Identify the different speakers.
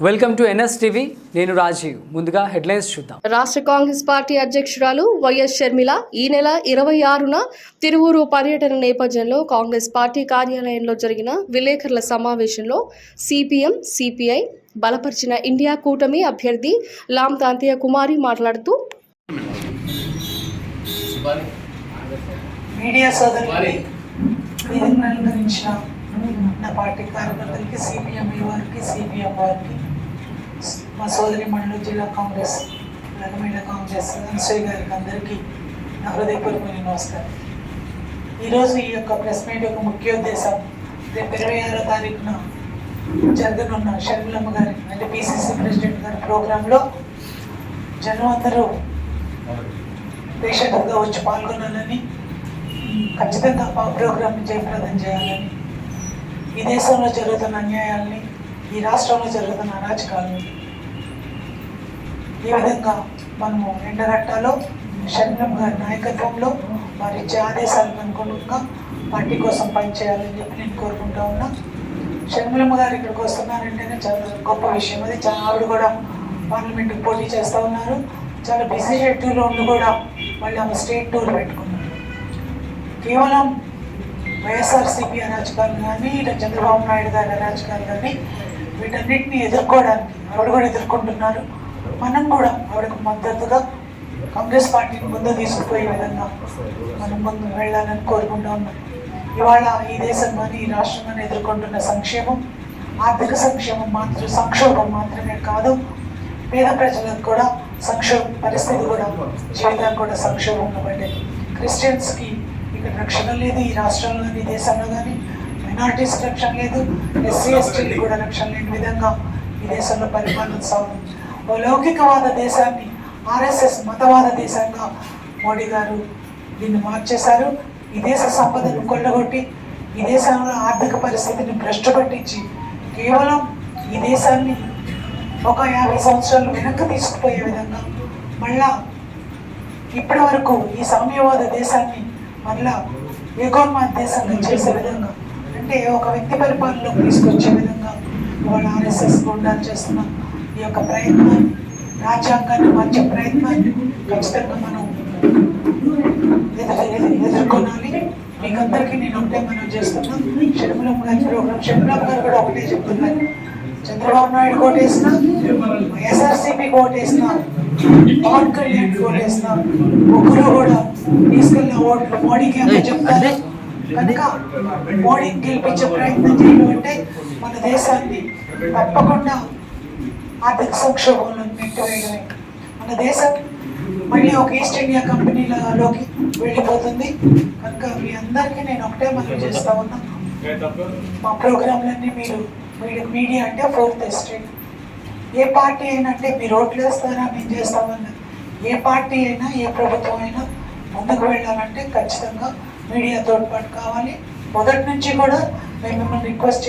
Speaker 1: Welcome to NS TV. నేను రాజీవ్. ముందుగా headlines చూద్దాం.
Speaker 2: రాష్ట్ర కాంగ్రెస్ పార్టీ అధ్యక్షురాలు వైఎస్ షర్మిల ఈ నెల ఇరవై ఆరున తిరువూరు పర్యటన నేపథ్యంలో కాంగ్రెస్ పార్టీ కార్యాలయంలో జరిగిన విలేకరుల సమావేశంలో సిపిఎం సిపిఐ బలపరిచిన ఇండియా కూటమి అభ్యర్థి లామ్ తాంతయ్య కుమారి మాట్లాడుతూ
Speaker 3: మీడియా నా పార్టీ కార్యకర్తలకి సిపిఎం వారికి సిపిఎం వారికి మా సోదరి మండలి జిల్లా కాంగ్రెస్ రకమైన కాంగ్రెస్ ధనశ్రీ గారికి అందరికీ నా హృదయపూర్వక నమస్కారం. ఈరోజు ఈ యొక్క ప్రెస్ మీట్ యొక్క ముఖ్య ఉద్దేశం రేపు ఇరవై ఆరో తారీఖున జరగనున్న షర్మిలమ్మ గారి అంటే పిసిసి ప్రెసిడెంట్ గారి ప్రోగ్రాంలో జనం అందరూ ప్రేక్షకులుగా వచ్చి పాల్గొనాలని ఖచ్చితంగా ప్రోగ్రామ్ జయప్రదం చేయాలని ఈ దేశంలో జరుగుతున్న అన్యాయాల్ని ఈ రాష్ట్రంలో జరుగుతున్న అరాచకాలు ఈ విధంగా మనము ఎండగట్టాలో షర్మిలం గారి నాయకత్వంలో వారి ఇచ్చే ఆదేశాలకు అనుగుణంగా పార్టీ కోసం పనిచేయాలని చెప్పి నేను కోరుకుంటా ఉన్నా. షర్మిలమ్మ గారు ఇక్కడికి వస్తున్నారంటేనే చాలా గొప్ప విషయం. అది చాలా ఆవిడ కూడా పార్లమెంట్కి పోటీ చేస్తూ ఉన్నారు. చాలా బిజీ షెడ్యూల్లో ఉండి కూడా మళ్ళీ ఆమె స్టేట్ టూర్ పెట్టుకున్నారు. కేవలం వైఎస్ఆర్సీపీ అరాచకాలు కానీ ఇలా చంద్రబాబు నాయుడు గారి అరాచకాలు కానీ వీటన్నిటిని ఎదుర్కోవడానికి ఆవిడ కూడా ఎదుర్కొంటున్నారు. మనం కూడా ఆవిడకు మద్దతుగా కాంగ్రెస్ పార్టీని ముందు తీసుకుపోయే విధంగా మనం ముందు వెళ్ళాలని కోరుకుంటా ఉన్నాం ఇవాళ ఈ దేశం కానీ ఈ రాష్ట్రం కానీ ఎదుర్కొంటున్న సంక్షేమం ఆర్థిక సంక్షేమం మాత్రం సంక్షోభం మాత్రమే కాదు పేద ప్రజలకు కూడా సంక్షోభ పరిస్థితి కూడా జీవితాలు కూడా సంక్షోభం పడ్డాయి క్రిస్టియన్స్కి ఇక్కడ రక్షణ లేదు ఈ రాష్ట్రంలో కానీ ఈ దేశంలో కానీ. మైనారిటీస్కి రక్షణ లేదు ఎస్సీ ఎస్టీకి కూడా రక్షణ లేని విధంగా ఈ దేశంలో పరిపాలన సాగుతుంది ఓ లౌకికవాద దేశాన్ని ఆర్ఎస్ఎస్ మతవాద దేశంగా మోడీ గారు దీన్ని మార్చేశారు. ఈ దేశ సంపదను కొల్లగొట్టి ఈ దేశంలో ఆర్థిక పరిస్థితిని భ్రష్టు పట్టించి కేవలం ఈ దేశాన్ని ఒక యాభై సంవత్సరాలు వెనక్కి తీసుకుపోయే విధంగా మళ్ళా ఇప్పటి వరకు ఈ సామ్యవాద దేశాన్ని మళ్ళా ఏకోన్మాద దేశంగా చేసే విధంగా అంటే ఒక వ్యక్తి పరిపాలనలోకి తీసుకొచ్చే విధంగా వాళ్ళు ఆర్ఎస్ఎస్ గుండాలు చేస్తున్న ఈ యొక్క ప్రయత్నం రాజ్యాంగాన్ని మార్చే ప్రయత్నాన్ని ఖచ్చితంగా మనం ఎదురు ఎదురు- ఎదుర్కొనాలి. మీకు అందరికీ నేను ఒకటే మనం చేస్తున్నాను. షర్మిలమ్మ గారి ప్రోగ్రామ్ షర్మిలమ్మ గారు కూడా ఒకటే చెప్తున్నారు. చంద్రబాబు నాయుడు కోటేసిన వైఎస్ఆర్సీపీ కోటేసిన పవన్ కళ్యాణ్ కోటేసిన ముగ్గురు కూడా తీసుకెళ్ళిన ఓట్లు మోడీకి అమ్మ చెప్తారు. కనుక మోడీని గెలిపించే ప్రయత్నం చేయడం అంటే మన దేశాన్ని తప్పకుండా ఆర్థిక సంక్షోభంలో నెట్టివేయడమే మన దేశం మళ్ళీ ఒక ఈస్ట్ ఇండియా కంపెనీలలోకి వెళ్ళిపోతుంది. కనుక మీ అందరికీ నేను ఒకటే మనం చేస్తా ఉన్నా. మా ప్రోగ్రాంలన్నీ మీరు మీరు మీడియా అంటే ఫోర్త్ ఎస్టేట్ ఏ పార్టీ అయినా అంటే మీరు ఓట్లు వేస్తారా మేము చేస్తామన్నా ఏ పార్టీ అయినా ఏ ప్రభుత్వం అయినా ముందుకు వెళ్ళాలంటే ఖచ్చితంగా మీడియా తోడ్పాటు కావాలి. మొదటి నుంచి కూడా మేము మిమ్మల్ని రిక్వెస్ట్